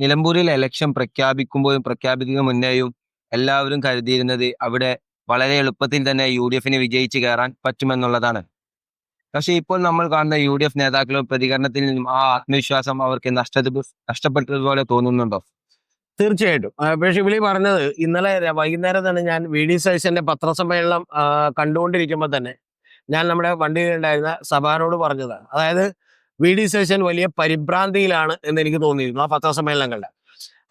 നിലമ്പൂരിൽ ഇലക്ഷൻ പ്രഖ്യാപിക്കുമ്പോഴും പ്രഖ്യാപിക്കുന്ന മുന്നേയും എല്ലാവരും കരുതിയിരുന്നത് അവിടെ വളരെ എളുപ്പത്തിൽ തന്നെ യു ഡി എഫിന് വിജയിച്ച് കയറാൻ പറ്റുമെന്നുള്ളതാണ്. പക്ഷേ ഇപ്പോൾ നമ്മൾ കാണുന്ന യു ഡി എഫ് നേതാക്കളുടെ പ്രതികരണത്തിൽ നിന്നും ആ ആത്മവിശ്വാസം അവർക്ക് നഷ്ട നഷ്ടപ്പെട്ടതുപോലെ തോന്നുന്നുണ്ടോ? തീർച്ചയായിട്ടും. പക്ഷേ വിളി പറഞ്ഞത് ഇന്നലെ വൈകുന്നേരം തന്നെ ഞാൻ വി ഡി സൈസിന്റെ പത്രസമ്മേളനം കണ്ടുകൊണ്ടിരിക്കുമ്പോൾ തന്നെ ഞാൻ നമ്മുടെ വണ്ടിയിലുണ്ടായിരുന്ന സഭാനോട് പറഞ്ഞതാണ് അതായത് വി ഡി സതീശൻ വലിയ പരിഭ്രാന്തിയിലാണ് എന്ന് എനിക്ക് തോന്നിയിരുന്നു ആ പത്രസമ്മേളനങ്ങളുടെ.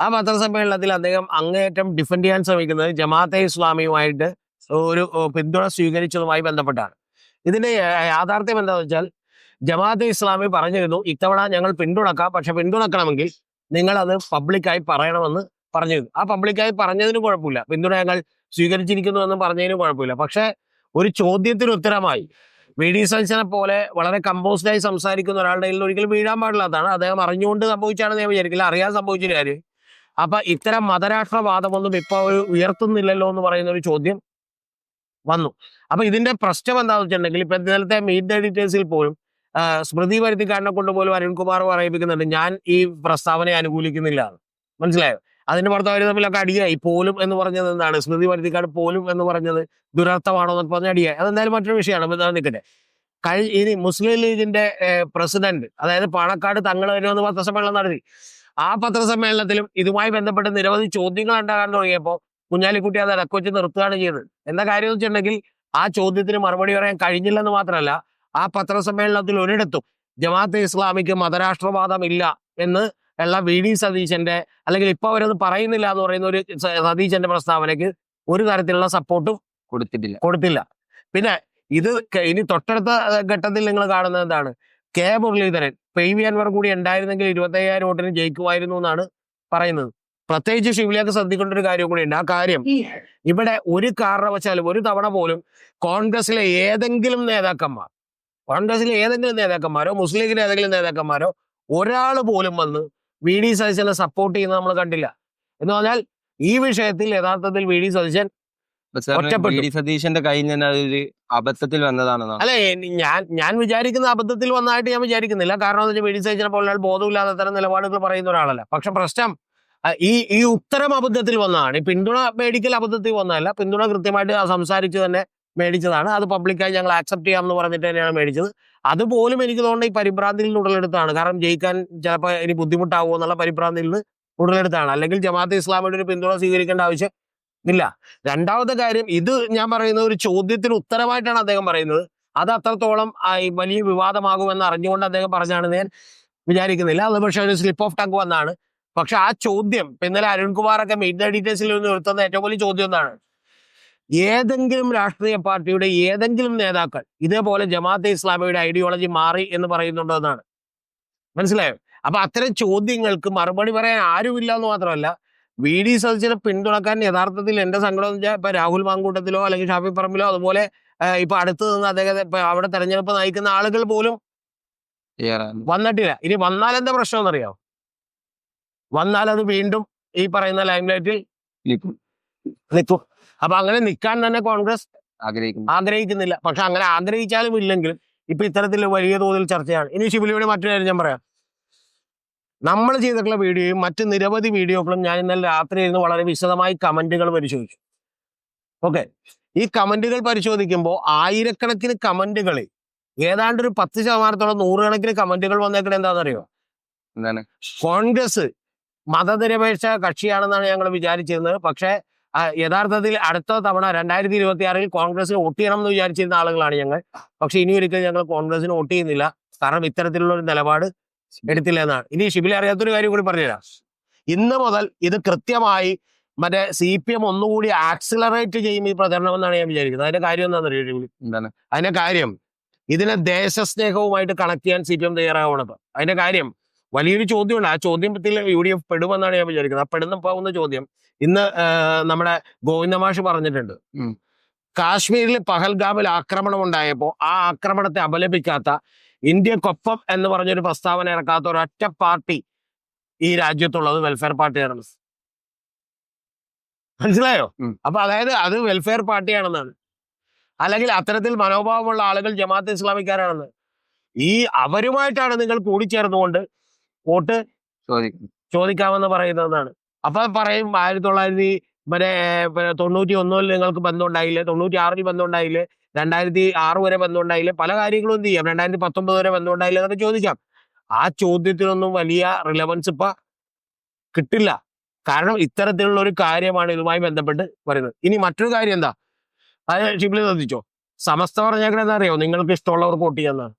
ആ പത്രസമ്മേളനത്തിൽ അദ്ദേഹം അങ്ങേയറ്റം ഡിഫെൻഡ് ചെയ്യാൻ ശ്രമിക്കുന്നത് ജമാഅത്തെ ഇസ്ലാമിയുമായിട്ട് ഒരു പിന്തുണ സ്വീകരിച്ചതുമായി ബന്ധപ്പെട്ടാണ്. ഇതിന്റെ യാഥാർത്ഥ്യം എന്താണെന്ന് വെച്ചാൽ ജമാഅത്തെ ഇസ്ലാമി പറഞ്ഞിരുന്നു ഇത്തവണ ഞങ്ങൾ പിന്തുണക്കാം പക്ഷെ പിന്തുണക്കണമെങ്കിൽ നിങ്ങൾ അത് പബ്ലിക്കായി പറയണമെന്ന് പറഞ്ഞിരുന്നു. ആ പബ്ലിക്കായി പറഞ്ഞതിനും കുഴപ്പമില്ല. പിന്തുണ ഞങ്ങൾ സ്വീകരിച്ചിരിക്കുന്നു എന്ന് പറഞ്ഞതിനും കുഴപ്പമില്ല. പക്ഷെ ഒരു ചോദ്യത്തിന് ഉത്തരമായി വി ഡി സതീശനെ പോലെ വളരെ കമ്പോസ്ഡ് ആയി സംസാരിക്കുന്ന ഒരാളുടെ കയ്യിൽ ഒരിക്കലും വീഴാൻ പാടില്ലാത്തതാണ് അദ്ദേഹം അറിഞ്ഞുകൊണ്ട് സംഭവിച്ചാണെന്ന് ഞാൻ വിചാരിക്കില്ല. അറിയാൻ സംഭവിച്ചൊരു കാര്യം. അപ്പൊ ഇത്തരം മതരാഷ്ട്രവാദമൊന്നും ഇപ്പൊ ഒരു ഉയർത്തുന്നില്ലല്ലോ എന്ന് പറയുന്ന ഒരു ചോദ്യം വന്നു. അപ്പൊ ഇതിന്റെ പ്രശ്നം എന്താണെന്ന് വെച്ചിട്ടുണ്ടെങ്കിൽ ഇപ്പൊ ഇന്നലത്തെ മീറ്റ് എഡിറ്റേഴ്സിൽ പോലും സ്മൃതി വരുത്തിക്കാരനെ കൊണ്ട് പോലും അരുൺകുമാർ പറയിപ്പിക്കുന്നുണ്ട് ഞാൻ ഈ പ്രസ്താവനയെ അനുകൂലിക്കുന്നില്ല. മനസ്സിലായോ? അതിന്റെ പുറത്ത് അവർ തമ്മിലൊക്കെ അടിയായി. പോലും എന്ന് പറഞ്ഞത് എന്താണ്? സ്മൃതി വരുത്തിക്കാട് പോലും എന്ന് പറഞ്ഞത് ദുരർത്ഥമാണോ എന്നൊക്കെ പറഞ്ഞ അടിയായി. അതെന്തായാലും മറ്റൊരു വിഷയമാണ്. നിൽക്കട്ടെ കഴി ഇനി മുസ്ലിം ലീഗിന്റെ പ്രസിഡന്റ് അതായത് പാണക്കാട് തങ്ങൾ വരുമെന്ന് പത്രസമ്മേളനം നടത്തി. ആ പത്രസമ്മേളനത്തിലും ഇതുമായി ബന്ധപ്പെട്ട് നിരവധി ചോദ്യങ്ങൾ ഉണ്ടാകാൻ തുടങ്ങിയപ്പോൾ കുഞ്ഞാലിക്കുട്ടി അത് ഇടക്കൊച്ച് നിർത്തുകയാണ് ചെയ്തത്. എന്താ കാര്യം വെച്ചിട്ടുണ്ടെങ്കിൽ ആ ചോദ്യത്തിന് മറുപടി പറയാൻ കഴിഞ്ഞില്ലെന്ന് മാത്രമല്ല ആ പത്രസമ്മേളനത്തിൽ ഒരിടത്തും ജമാഅത്തെ ഇസ്ലാമിക്ക് മതരാഷ്ട്രവാദം ഇല്ല എന്ന് ഉള്ള വി ഡി സതീശന്റെ അല്ലെങ്കിൽ ഇപ്പൊ അവരത് പറയുന്നില്ല എന്ന് പറയുന്ന ഒരു സതീശന്റെ പ്രസ്താവനയ്ക്ക് ഒരു തരത്തിലുള്ള സപ്പോർട്ടും കൊടുത്തിട്ടില്ല. കൊടുത്തില്ല. പിന്നെ ഇത് ഇനി തൊട്ടടുത്ത ഘട്ടത്തിൽ നിങ്ങൾ കാണുന്നത് എന്താണ്? K Muraleedharan P V Anvar കൂടി ഉണ്ടായിരുന്നെങ്കിൽ ഇരുപത്തി അയ്യായിരം വോട്ടിന് ജയിക്കുമായിരുന്നു എന്നാണ് പറയുന്നത്. പ്രത്യേകിച്ച് ശിവലിയൊക്കെ ശ്രദ്ധിക്കേണ്ട ഒരു കാര്യം കൂടിയുണ്ട് ആ കാര്യം ഇവിടെ ഒരു കാരണവശാലും ഒരു തവണ പോലും കോൺഗ്രസിലെ ഏതെങ്കിലും നേതാക്കന്മാർ കോൺഗ്രസിലെ ഏതെങ്കിലും നേതാക്കന്മാരോ മുസ്ലിം ലീഗിലെ ഏതെങ്കിലും നേതാക്കന്മാരോ ഒരാൾ പോലും വന്ന് വി ഡി സതീശനെ സപ്പോർട്ട് ചെയ്യുന്നത് നമ്മൾ കണ്ടില്ല. എന്ന് പറഞ്ഞാൽ ഈ വിഷയത്തിൽ യഥാർത്ഥത്തിൽ വി ഡി സതീശൻ സതീശന്റെ കയ്യിൽ നിന്ന് അതൊരു അബദ്ധത്തിൽ വന്നതാണെന്നാണ് അല്ലെ ഞാൻ ഞാൻ വിചാരിക്കുന്ന അബദ്ധത്തിൽ വന്നതായിട്ട് ഞാൻ വിചാരിക്കുന്നില്ല. കാരണം എന്ന് വെച്ചാൽ വി ഡി സതീശനെ പോലെ ബോധമില്ലാത്ത ബോധമില്ലാതെ തരം നിലപാടുകൾ പറയുന്ന ഒരാളല്ല. പക്ഷെ പ്രശ്നം ഈ ഈ ഉത്തരം അബദ്ധത്തിൽ വന്നതാണ്. ഈ പിന്തുണ മേടിക്കൽ അബദ്ധത്തിൽ വന്നതല്ല. പിന്തുണ കൃത്യമായിട്ട് സംസാരിച്ച് തന്നെ മേടിച്ചതാണ്. അത് പബ്ലിക്കായി ഞങ്ങൾ ആക്സെപ്റ്റ് ചെയ്യാമെന്ന് പറഞ്ഞിട്ട് തന്നെയാണ് മേടിച്ചത്. അതുപോലും എനിക്ക് തോന്നുന്നത് ഈ പരിഭ്രാന്തിയിൽ നിന്ന് ഉടലെടുത്താണ് കാരണം ജയിക്കാൻ ചിലപ്പോൾ ഇനി ബുദ്ധിമുട്ടാവുമോ എന്നുള്ള പരിഭ്രാന്തിയിൽ നിന്ന് ഉടലെടുത്താണ് അല്ലെങ്കിൽ ജമാഅത്ത് ഇസ്ലാമിയുടെ ഒരു പിന്തുണ സ്വീകരിക്കേണ്ട ആവശ്യം ഇല്ല. രണ്ടാമത്തെ കാര്യം ഇത് ഞാൻ പറയുന്നത് ഒരു ചോദ്യത്തിന് ഉത്തരമായിട്ടാണ് അദ്ദേഹം പറയുന്നത്. അത് അത്രത്തോളം വലിയ വിവാദമാകുമെന്ന് അറിഞ്ഞുകൊണ്ട് അദ്ദേഹം പറഞ്ഞാണ് ഞാൻ വിചാരിക്കുന്നില്ല. അത് പക്ഷേ ഒരു സ്ലിപ്പ് ഓഫ് ടങ് വന്നാണ്. പക്ഷെ ആ ചോദ്യം ഇന്നലെ അരുൺകുമാറൊക്കെ ദ ഡീറ്റെയിൽസിൽ നിന്ന് നിർത്തുന്ന ഏറ്റവും വലിയ ചോദ്യം എന്താണ്? ഏതെങ്കിലും രാഷ്ട്രീയ പാർട്ടിയുടെ ഏതെങ്കിലും നേതാക്കൾ ഇതേപോലെ ജമാഅത്തെ ഇസ്ലാമിയുടെ ഐഡിയോളജി മാറി എന്ന് പറയുന്നുണ്ടോ എന്നാണ്. മനസ്സിലായോ? അപ്പൊ അത്തരം ചോദ്യങ്ങൾക്ക് മറുപടി പറയാൻ ആരുമില്ല എന്ന് മാത്രമല്ല വി ഡി സതീശനെ പിന്തുണക്കാൻ യഥാർത്ഥത്തിൽ എന്റെ സങ്കടം എന്ന് വെച്ചാൽ ഇപ്പൊ രാഹുൽ മാങ്കൂട്ടത്തിലോ അല്ലെങ്കിൽ ഷാഫി പറമ്പിലോ അതുപോലെ ഇപ്പൊ അടുത്ത് നിന്ന് അദ്ദേഹത്തെ ഇപ്പൊ അവിടെ തെരഞ്ഞെടുപ്പ് നയിക്കുന്ന ആളുകൾ പോലും വന്നിട്ടില്ല. ഇനി വന്നാൽ എന്താ പ്രശ്നം എന്നറിയാമോ വന്നാൽ അത് വീണ്ടും ഈ പറയുന്ന ലൈംലൈറ്റിൽ നിൽക്കും. അപ്പൊ അങ്ങനെ നിൽക്കാൻ തന്നെ കോൺഗ്രസ് ആഗ്രഹിക്കുന്നു. ആഗ്രഹിക്കുന്നില്ല. പക്ഷെ അങ്ങനെ ആഗ്രഹിച്ചാലും ഇല്ലെങ്കിലും ഇപ്പൊ ഇത്തരത്തിൽ വലിയ തോതിൽ ചർച്ചയാണ്. ഇനി ശിബിലിയുടെ മറ്റൊരു കാര്യം ഞാൻ പറയാം. നമ്മൾ ചെയ്തിട്ടുള്ള വീഡിയോയും മറ്റ് നിരവധി വീഡിയോകളും ഞാൻ ഇന്നലെ രാത്രി ഇരുന്ന് വളരെ വിശദമായി കമന്റുകൾ പരിശോധിച്ചു. ഓക്കെ. ഈ കമന്റുകൾ പരിശോധിക്കുമ്പോൾ ആയിരക്കണക്കിന് കമന്റുകളിൽ ഏതാണ്ട് ഒരു പത്ത് ശതമാനത്തോളം നൂറുകണക്കിന് കമന്റുകൾ വന്നേക്കണ എന്താണെന്നറിയോ? എന്താണ്? കോൺഗ്രസ് മതനിരപേക്ഷ കക്ഷിയാണെന്നാണ് ഞങ്ങൾ വിചാരിച്ചിരുന്നത്. പക്ഷേ യഥാർത്ഥത്തിൽ അടുത്ത തവണ രണ്ടായിരത്തി ഇരുപത്തി ആറിൽ കോൺഗ്രസിന് വോട്ട് ചെയ്യണം എന്ന് വിചാരിച്ചിരുന്ന ആളുകളാണ് ഞങ്ങൾ. പക്ഷെ ഇനി ഒരിക്കലും ഞങ്ങൾ കോൺഗ്രസിന് വോട്ട് ചെയ്യുന്നില്ല. കാരണം ഇത്തരത്തിലുള്ള ഒരു നിലപാട് എടുത്തില്ല എന്നാണ്. ഇനി ഷിബിലി അറിയാത്തൊരു കാര്യം കൂടി പറഞ്ഞുതരാം. ഇന്ന് മുതൽ ഇത് കൃത്യമായി മറ്റേ സി പി എം ഒന്നുകൂടി ആക്സിലറേറ്റ് ചെയ്യും ഈ പ്രചരണം എന്നാണ് ഞാൻ വിചാരിക്കുന്നത്. അതിന്റെ കാര്യം എന്താണെന്ന് അറിയോ എന്താണ്? അതിന്റെ കാര്യം ഇതിനെ ദേശസ്നേഹവുമായിട്ട് കണക്ട് ചെയ്യാൻ സി പി എം തയ്യാറാവണത് അതിന്റെ കാര്യം വലിയൊരു ചോദ്യമുണ്ട്. ആ ചോദ്യത്തിൽ യു ഡി എഫ് പെടുമെന്നാണ് ഞാൻ വിചാരിക്കുന്നത്. ആ പെടുന്ന പോകുന്ന ചോദ്യം ഇന്ന് നമ്മുടെ ഗോവിന്ദമാഷ് പറഞ്ഞിട്ടുണ്ട്. കാശ്മീരിൽ പഹൽഗാമിൽ ആക്രമണം ഉണ്ടായപ്പോൾ ആ ആക്രമണത്തെ അപലപിക്കാത്ത ഇന്ത്യക്കൊപ്പം എന്ന് പറഞ്ഞൊരു പ്രസ്താവന ഇറക്കാത്ത ഒരൊറ്റ പാർട്ടി ഈ രാജ്യത്തുള്ളത് വെൽഫെയർ പാർട്ടിയാണ് മനസ്സിലായോ. അപ്പൊ അതായത് അത് വെൽഫെയർ പാർട്ടിയാണെന്നാണ് അല്ലെങ്കിൽ അത്തരത്തിൽ മനോഭാവമുള്ള ആളുകൾ ജമാഅത്ത് ഇസ്ലാമിക്കാരാണെന്ന്. ഈ അവരുമായിട്ടാണ് നിങ്ങൾ കൂടിച്ചേർന്നുകൊണ്ട് വോട്ട് ചോദിക്കാമെന്ന് പറയുന്നതാണ് അപ്പൊ പറയും ആയിരത്തി തൊള്ളായിരത്തി മറ്റേ തൊണ്ണൂറ്റി ഒന്നിൽ നിങ്ങൾക്ക് ബന്ധം ഉണ്ടായില്ലേ? തൊണ്ണൂറ്റി ആറിൽ ബന്ധം ഉണ്ടായില്ലേ? രണ്ടായിരത്തി ആറ് വരെ ബന്ധം ഉണ്ടായില്ലേ? പല കാര്യങ്ങളും എന്ത് ചെയ്യാം? രണ്ടായിരത്തി പത്തൊമ്പത് വരെ ബന്ധം ഉണ്ടായില്ലേ എന്നൊക്കെ ചോദിക്കാം. ആ ചോദ്യത്തിനൊന്നും വലിയ റിലവൻസ് ഇപ്പൊ കിട്ടില്ല. കാരണം ഇത്തരത്തിലുള്ള ഒരു കാര്യമാണ് ഇതുമായി ബന്ധപ്പെട്ട് വരുന്നത്. ഇനി മറ്റൊരു കാര്യം എന്താ? അത് ഷിബിലി ശ്രദ്ധിച്ചോ? സമസ്ത പറഞ്ഞേക്കണെന്ന് അറിയോ? നിങ്ങൾക്ക് ഇഷ്ടമുള്ളവർക്ക് വോട്ട് ചെയ്യാന്നാണ്.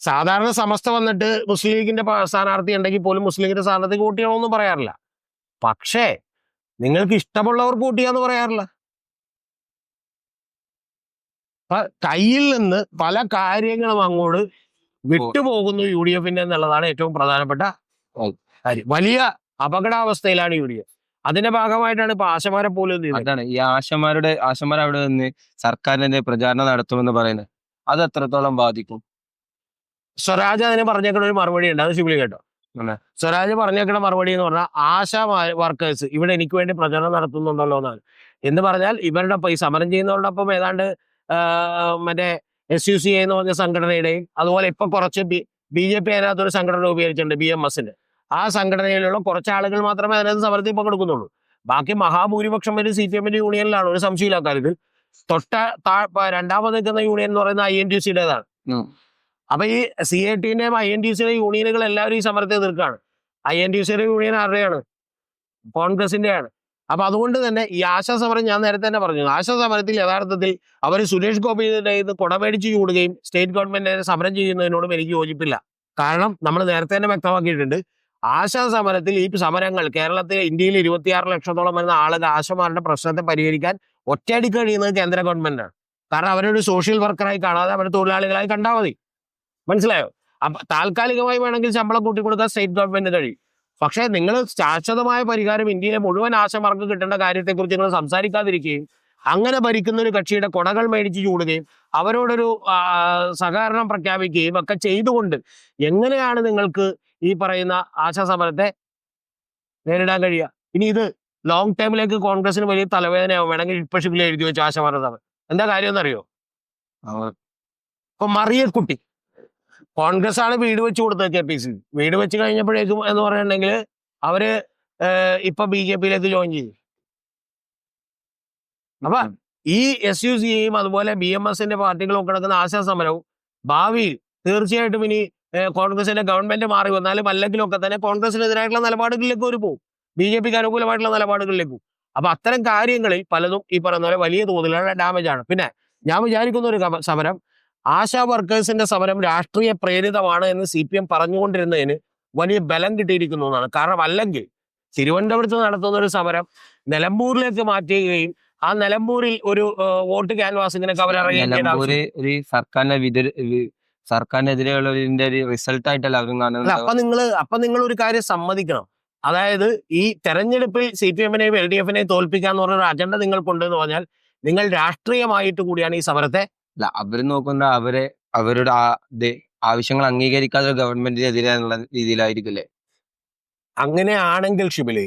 സാധാരണ സമസ്ത വന്നിട്ട് മുസ്ലിം ലീഗിന്റെ സ്ഥാനാർത്ഥി ഉണ്ടെങ്കിൽ പോലും മുസ്ലിം ലീഗിന്റെ സ്ഥാനാർത്ഥി വോട്ട് ചെയ്യണമെന്നും പറയാറില്ല. പക്ഷേ നിങ്ങൾക്ക് ഇഷ്ടമുള്ളവർ വോട്ട് ചെയ്യാന്ന് പറയാറില്ല. കയ്യിൽ നിന്ന് പല കാര്യങ്ങളും അങ്ങോട്ട് വിട്ടുപോകുന്നു യു ഡി എഫിന്റെ എന്നുള്ളതാണ് ഏറ്റവും പ്രധാനപ്പെട്ട. കാര്യം. വലിയ അപകടാവസ്ഥയിലാണ് യു ഡി എഫ്. അതിന്റെ ഭാഗമായിട്ടാണ് ഇപ്പൊ ആശമാരെ പോലും അതാണ്. ഈ ആശമാരുടെ ആശമാർ അവിടെ നിന്ന് സർക്കാരിനെതിരെ പ്രചാരണം നടത്തുമെന്ന് പറയുന്നത് അത് എത്രത്തോളം ബാധിക്കും? സ്വരാജ് അതിന് പറഞ്ഞേക്കണ ഒരു മറുപടി ഉണ്ട്. അത് ശിബിലി കേട്ടോ. സ്വരാജ് പറഞ്ഞേക്കണ മറുപടി എന്ന് പറഞ്ഞാൽ ആശാ വർക്കേഴ്സ് ഇവിടെ എനിക്ക് വേണ്ടി പ്രചരണം നടത്തുന്നുണ്ടല്ലോ എന്നാണ്. എന്ന് പറഞ്ഞാൽ ഇവരുടെ ഈ സമരം ചെയ്യുന്നവരോടൊപ്പം ഏതാണ്ട് മറ്റേ എസ് യു സി എന്ന് പറഞ്ഞ സംഘടനയുടെയും അതുപോലെ ഇപ്പൊ കുറച്ച് ബി ബി ജെ പി അതിനകത്ത് ഒരു സംഘടന രൂപീകരിച്ചിട്ടുണ്ട് ബി എം എസിന്റെ ആ സംഘടനയിലുള്ള കുറച്ച് ആളുകൾ മാത്രമേ അതിനകത്ത് സമരത്തിൽ പങ്കെടുക്കുന്നുള്ളൂ. ബാക്കി മഹാഭൂരിപക്ഷം ഒരു സി പി എമ്മിന്റെ യൂണിയനിലാണ്. ഒരു സംശയമില്ല കാര്യത്തിൽ. തൊട്ട താ രണ്ടാമത് നിൽക്കുന്ന യൂണിയൻ എന്ന് പറയുന്ന ഐ എൻ ടി സിയുടേതാണ്. അപ്പൊ ഈ സി ഐ ടിന്റെയും ഐ എൻ ടി സിയുടെ യൂണിയനുകൾ എല്ലാവരും ഈ സമരത്തെ എതിർക്കാണ് ഐ എൻ ടി സിയുടെ യൂണിയൻ ആരുടെയാണ്? കോൺഗ്രസിന്റെയാണ്. അപ്പൊ അതുകൊണ്ട് തന്നെ ഈ ആശാ സമരം ഞാൻ നേരത്തെ തന്നെ പറഞ്ഞു. ആശാ സമരത്തിൽ യഥാർത്ഥത്തിൽ അവർ സുരേഷ് ഗോപിയുടെ ഇത് കുടമേടിച്ച് ചൂടുകയും സ്റ്റേറ്റ് ഗവൺമെന്റിനെ സമരം ചെയ്യുന്നതിനോടും എനിക്ക് യോജിപ്പില്ല. കാരണം നമ്മൾ നേരത്തെ തന്നെ വ്യക്തമാക്കിയിട്ടുണ്ട്. ആശാ സമരത്തിൽ ഈ സമരങ്ങൾ കേരളത്തിൽ ഇന്ത്യയിൽ ഇരുപത്തിയാറ് ലക്ഷത്തോളം വരുന്ന ആളുകൾ ആശമാരുടെ പ്രശ്നത്തെ പരിഹരിക്കാൻ ഒറ്റയടി കഴിയുന്നത് കേന്ദ്ര ഗവൺമെന്റാണ്. കാരണം അവരൊരു സോഷ്യൽ വർക്കറായി കാണാതെ അവരുടെ തൊഴിലാളികളായി കണ്ടാൽ മതി. മനസ്സിലായോ? അപ്പൊ താൽക്കാലികമായി വേണമെങ്കിൽ ശമ്പളം കൂട്ടിക്കൊടുക്കാൻ സ്റ്റേറ്റ് ഗവൺമെന്റ് കഴിയും. പക്ഷേ നിങ്ങൾ ശാശ്വതമായ പരിഹാരം ഇന്ത്യയിലെ മുഴുവൻ ആശമാർക്ക് കിട്ടേണ്ട കാര്യത്തെക്കുറിച്ച് നിങ്ങൾ സംസാരിക്കാതിരിക്കുകയും അങ്ങനെ ഭരിക്കുന്ന ഒരു കക്ഷിയുടെ കൊടകൾ മേടിച്ച് ചൂടുകയും അവരോടൊരു സഹകരണം പ്രഖ്യാപിക്കുകയും ഒക്കെ ചെയ്തുകൊണ്ട് എങ്ങനെയാണ് നിങ്ങൾക്ക് ഈ പറയുന്ന ആശാസമരത്തെ നേരിടാൻ കഴിയുക? ഇനി ഇത് ലോങ് ടൈമിലേക്ക് കോൺഗ്രസിന് വലിയ തലവേദനയാവും. വേണമെങ്കിൽ ഇപ്പൊ ഷിബിൽ എഴുതി വെച്ചു ആശാമര സമരം എന്താ കാര്യം എന്നറിയോ? ഇപ്പൊ മറിയക്കുട്ടി. കോൺഗ്രസ് ആണ് വീട് വെച്ച് കൊടുത്തത് കെ പി സി വീട് വെച്ച് കഴിഞ്ഞപ്പോഴേക്കും എന്ന് പറയുന്നുണ്ടെങ്കിൽ അവർ ഇപ്പൊ ബി ജെ പിയിലേക്ക് ജോയിൻ ചെയ്തു അപ്പൊ ഈ എസ് യു സിയും അതുപോലെ ബി എം എസിന്റെ പാർട്ടികളും ഒക്കെ നടക്കുന്ന ആശാ സമരവും ഭാവിയിൽ തീർച്ചയായിട്ടും ഇനി കോൺഗ്രസിന്റെ ഗവൺമെന്റ് മാറി വന്നാലും അല്ലെങ്കിലും ഒക്കെ തന്നെ കോൺഗ്രസിനെതിരായിട്ടുള്ള നിലപാടുകളിലേക്ക് ഒരു പോകും. ബി ജെ പിക്ക് അനുകൂലമായിട്ടുള്ള നിലപാടുകളിലേക്ക് പോകും. അപ്പൊ അത്തരം കാര്യങ്ങളിൽ പലതും ഈ പറയുന്ന പോലെ വലിയ തോതിലുള്ള ഡാമേജ് ആണ്. പിന്നെ ഞാൻ വിചാരിക്കുന്ന ഒരു സമരം ആശാ വർക്കേഴ്സിന്റെ സമരം രാഷ്ട്രീയ പ്രേരിതമാണ് എന്ന് സി പി എം പറഞ്ഞുകൊണ്ടിരുന്നതിന് വലിയ ബലം കിട്ടിയിരിക്കുന്നു എന്നാണ്. കാരണം അല്ലെങ്കിൽ തിരുവനന്തപുരത്ത് നടത്തുന്ന ഒരു സമരം നിലമ്പൂരിലേക്ക് മാറ്റുകയും ആ നിലമ്പൂരിൽ ഒരു വോട്ട് ഇറങ്ങുകയും ചെയ്യേണ്ട ഒരു സർക്കാരിനെ വിതര ഒരു റിസൾട്ട് ആയിട്ടല്ല അവരും കാണുന്നത്? അപ്പൊ നിങ്ങൾ അപ്പൊ നിങ്ങൾ ഒരു കാര്യം സമ്മതിക്കണം. അതായത് ഈ തെരഞ്ഞെടുപ്പിൽ സി പി എമ്മിനെയും എൽ ഡി എഫിനെയും തോൽപ്പിക്കാന്ന് പറഞ്ഞ ഒരു അജണ്ട നിങ്ങൾക്കുണ്ടെന്ന് പറഞ്ഞാൽ നിങ്ങൾ രാഷ്ട്രീയമായിട്ട് കൂടിയാണ് ഈ സമരത്തെ അല്ല അവർ നോക്കുന്ന അവരെ അവരുടെ ആ- ഇത് ആവശ്യങ്ങൾ അംഗീകരിക്കാതെ ഗവൺമെന്റിനെതിരെയുള്ള രീതിയിലായിരിക്കില്ലേ? അങ്ങനെയാണെങ്കിൽ ഷിബിലി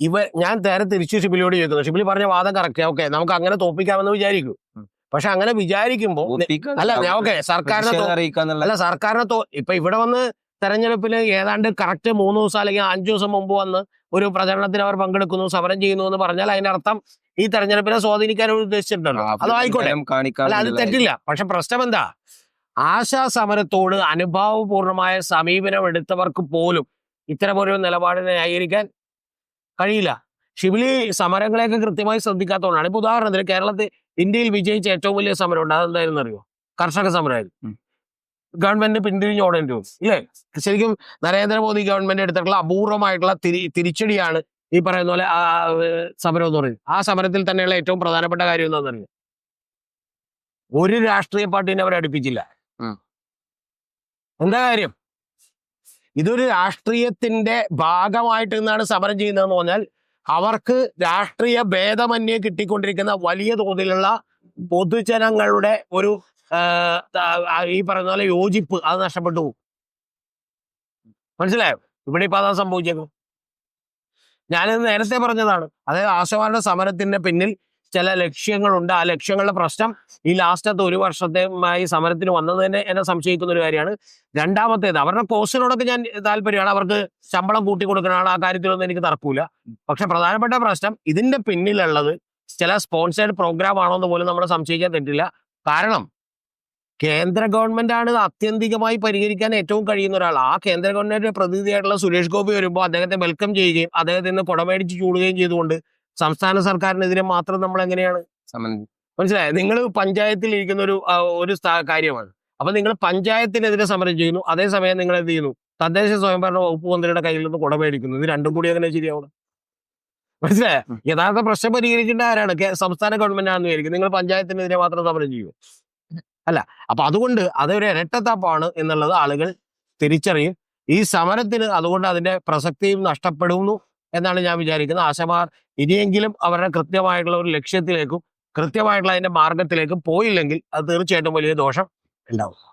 ഇവ ഞാൻ നേരെ തിരിച്ചു ഷിബിലിയോട് ചോദിക്കുന്നു. ഷിബിലി പറഞ്ഞ വാദം കറക്റ്റ് ഓക്കെ നമുക്ക് അങ്ങനെ തോപ്പിക്കാമെന്ന് വിചാരിക്കും. പക്ഷെ അങ്ങനെ വിചാരിക്കുമ്പോ അല്ല ഓക്കെ സർക്കാരിനെ അല്ല സർക്കാരിനെ ഇപ്പൊ ഇവിടെ വന്ന് തെരഞ്ഞെടുപ്പിൽ ഏതാണ്ട് കറക്റ്റ് മൂന്ന് ദിവസം അല്ലെങ്കിൽ അഞ്ചു ദിവസം മുമ്പ് വന്ന് ഒരു പ്രചരണത്തിന് അവർ പങ്കെടുക്കുന്നു സമരം ചെയ്യുന്നു എന്ന് പറഞ്ഞാൽ അതിനർത്ഥം ഈ തെരഞ്ഞെടുപ്പിനെ സ്വാധീനിക്കാൻ അവർ ഉദ്ദേശിച്ചിട്ടുണ്ടല്ലോ. അത് ആയിക്കോട്ടെ. അല്ല അത് തെറ്റില്ല. പക്ഷെ പ്രശ്നം എന്താ? ആശാ സമരത്തോട് അനുഭാവപൂർണമായ സമീപനം എടുത്തവർക്ക് പോലും ഇത്തരം ഒരു നിലപാടിനെ ന്യായീകരിക്കാൻ കഴിയില്ല. ഷിബിലി സമരങ്ങളെയൊക്കെ കൃത്യമായി ശ്രദ്ധിക്കാത്തതുകൊണ്ടാണ്. ഇപ്പൊ ഉദാഹരണത്തിന് കേരളത്തിൽ ഇന്ത്യയിൽ വിജയിച്ച ഏറ്റവും വലിയ സമരമുണ്ട് അതെന്തായിരുന്നു അറിയോ കർഷക സമരമായിരുന്നു. ഗവൺമെന്റ് പിന്തിരിഞ്ഞ് ഓടേണ്ടി വന്നു. ഇല്ലേ? ശരിക്കും നരേന്ദ്രമോദി ഗവൺമെന്റ് എടുത്തിട്ടുള്ള അപൂർവമായിട്ടുള്ള തിരി തിരിച്ചടിയാണ് ഈ പറയുന്ന പോലെ ആ സമരം എന്ന് പറയുന്നത്. ആ സമരത്തിൽ തന്നെയുള്ള ഏറ്റവും പ്രധാനപ്പെട്ട കാര്യം എന്താണെന്ന് ഒരു രാഷ്ട്രീയ പാർട്ടിനെ അവരെ അടുപ്പിച്ചില്ല. എന്താ കാര്യം? ഇതൊരു രാഷ്ട്രീയത്തിന്റെ ഭാഗമായിട്ട് നിന്നാണ് സമരം ചെയ്യുന്നതെന്ന് പറഞ്ഞാൽ അവർക്ക് രാഷ്ട്രീയ ഭേദമന്യേ കിട്ടിക്കൊണ്ടിരിക്കുന്ന വലിയ തോതിലുള്ള പൊതുജനങ്ങളുടെ ഒരു ഈ പറയുന്ന പോലെ യോജിപ്പ് അത് നഷ്ടപ്പെട്ടു പോകും. മനസ്സിലായോ? ഇവിടെ ഇപ്പൊ അതാ സംഭവിച്ചേക്കും. ഞാനിത് നേരത്തെ പറഞ്ഞതാണ്. അതായത് ആശമാരുടെ സമരത്തിന്റെ പിന്നിൽ ചില ലക്ഷ്യങ്ങളുണ്ട്. ആ ലക്ഷ്യങ്ങളുടെ പ്രശ്നം ഈ ലാസ്റ്റത്തെ ഒരു വർഷത്തെയുമായി സമരത്തിന് വന്നത് തന്നെ എന്നെ സംശയിക്കുന്ന ഒരു കാര്യമാണ്. രണ്ടാമത്തേത് അവരുടെ കോഴ്സിനോടൊക്കെ ഞാൻ താല്പര്യമാണ്. അവർക്ക് ശമ്പളം കൂട്ടി കൊടുക്കണമാണ് ആ കാര്യത്തിലൊന്നും എനിക്ക് തർക്കൂല പക്ഷെ പ്രധാനപ്പെട്ട പ്രശ്നം ഇതിന്റെ പിന്നിലുള്ളത് ചില സ്പോൺസേഡ് പ്രോഗ്രാം ആണോ എന്ന് പോലും നമ്മൾ സംശയിക്കാൻ തെറ്റില്ല. കാരണം കേന്ദ്ര ഗവൺമെന്റ് ആണ് അത്യന്തികമായി ആത്യന്തികമായി പരിഹരിക്കാൻ ഏറ്റവും കഴിയുന്ന ഒരാൾ. ആ കേന്ദ്ര ഗവൺമെന്റിന്റെ പ്രതിനിധിയായിട്ടുള്ള സുരേഷ് ഗോപി വരുമ്പോൾ അദ്ദേഹത്തെ വെൽക്കം ചെയ്യുകയും അദ്ദേഹത്തിൽ നിന്ന് കുടമേടിച്ച് ചൂടുകയും ചെയ്തുകൊണ്ട് സംസ്ഥാന സർക്കാരിനെതിരെ മാത്രം നമ്മൾ എങ്ങനെയാണ്? മനസ്സിലായത് മനസ്സിലായോ? നിങ്ങൾ പഞ്ചായത്തിൽ ഇരിക്കുന്ന ഒരു ഒരു കാര്യമാണ്. അപ്പൊ നിങ്ങൾ പഞ്ചായത്തിനെതിരെ സമരം ചെയ്യുന്നു. അതേസമയം നിങ്ങൾ എന്ത് ചെയ്യുന്നു? തദ്ദേശ സ്വയംഭരണ വകുപ്പ് മന്ത്രിയുടെ കയ്യിൽ നിന്ന് കുടമേടിക്കുന്നു ഇത് രണ്ടും കൂടി എങ്ങനെ ശരിയാവണം? മനസ്സിലായ. യഥാർത്ഥ പ്രശ്നം പരിഹരിക്കേണ്ട ആരാണ്? സംസ്ഥാന ഗവൺമെന്റ് ആണെന്ന് വിചാരിക്കും. നിങ്ങൾ പഞ്ചായത്തിനെതിരെ മാത്രം സമരം ചെയ്യൂ അല്ല അപ്പൊ അതുകൊണ്ട് അതൊരു ഇരട്ടത്താപ്പാണ് എന്നുള്ളത് ആളുകൾ തിരിച്ചറിയും. ഈ സമരത്തിന് അതുകൊണ്ട് അതിന്റെ പ്രസക്തിയും നഷ്ടപ്പെടുന്നു എന്നാണ് ഞാൻ വിചാരിക്കുന്നത്. ആശമാർ ഇനിയെങ്കിലും അവരുടെ കൃത്യമായിട്ടുള്ള ഒരു ലക്ഷ്യത്തിലേക്കും കൃത്യമായിട്ടുള്ള അതിന്റെ മാർഗത്തിലേക്കും പോയില്ലെങ്കിൽ അത് തീർച്ചയായിട്ടും വലിയ ദോഷം ഉണ്ടാവും.